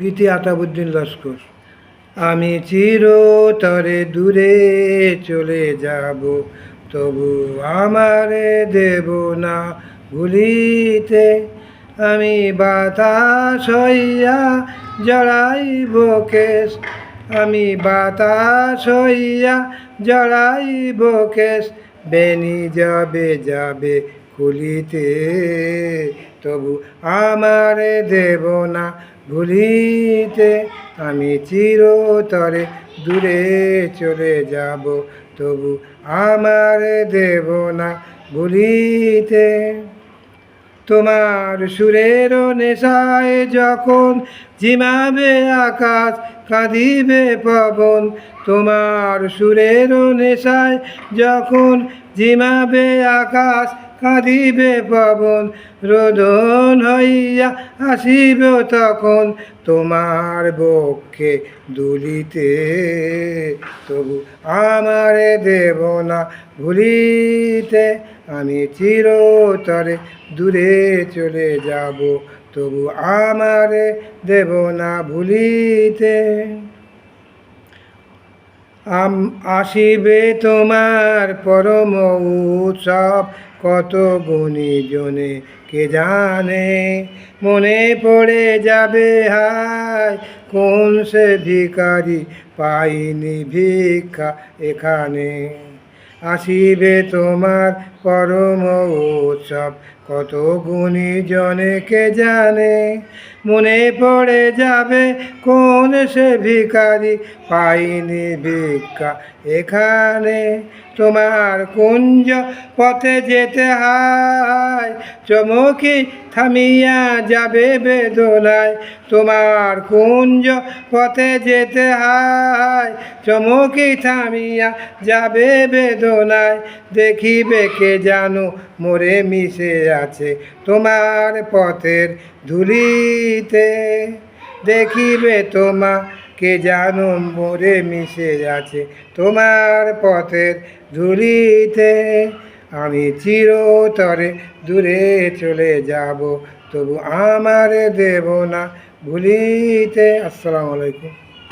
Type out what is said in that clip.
গীতি আতাবুদ্দিন লস্কর। আমি চিরতরে দূরে চলে যাব, তবু আমারে দেব না ভুলিতে। আমি বাতাস হইয়া জড়াইব কেশ, আমি বাতাস হইয়া জড়াইব কেশ বেনি যাবে যাবে খুলিতে। তবু আমারে দেব না ভুলিতে আমি চিরতরে দূরে চলে যাব, তবু আমার দেব না ভুলিতে। তোমার সুরের নেশায় যখন জিমাবে আকাশ কাঁদিবে পবন তোমার সুরের নেশায়। যখন জিমাবে আকাশ কাঁদিবে পবন, রোদন হইয়া আসিব তখন তোমার বক্ষে দুলিতে। তবু আমারে দেব না ভুলিতে, আমি চিরতরে দূরে চলে যাব। তবু আমারে দেব না ভুলিতে। আসিবে তোমার পরম উৎসব, কত গুণী জনে কে জানে? মনে পড়ে যাবে হায়, কোন সে ভিকারি পাইনি ভিক্ষা এখানে। আসিবে তোমার পরম উৎসব কত গুণী জনে কে জানে, মনে পড়ে যাবে কোন সে ভিখারি পাইনি ভিক্ষা এখানে। তোমার কুঞ্জ পথে যেতে হায়, চমকি থামিয়া যাবে বেদনায়। তোমার কুঞ্জ পথে যেতে হায়, চমকি থামিয়া যাবে বেদনায়। দেখিবে কে জানো, মোরে মিশে আছে তোমার পথের ধুলিতে। দেখিবে তোমা কে জানো মোরে মিশে আছে তোমার পথের ধুলিতে। আমি চিরতরে দূরে চলে যাব, তবু আমার দেব না ভুলিতে। আসসালামু আলাইকুম।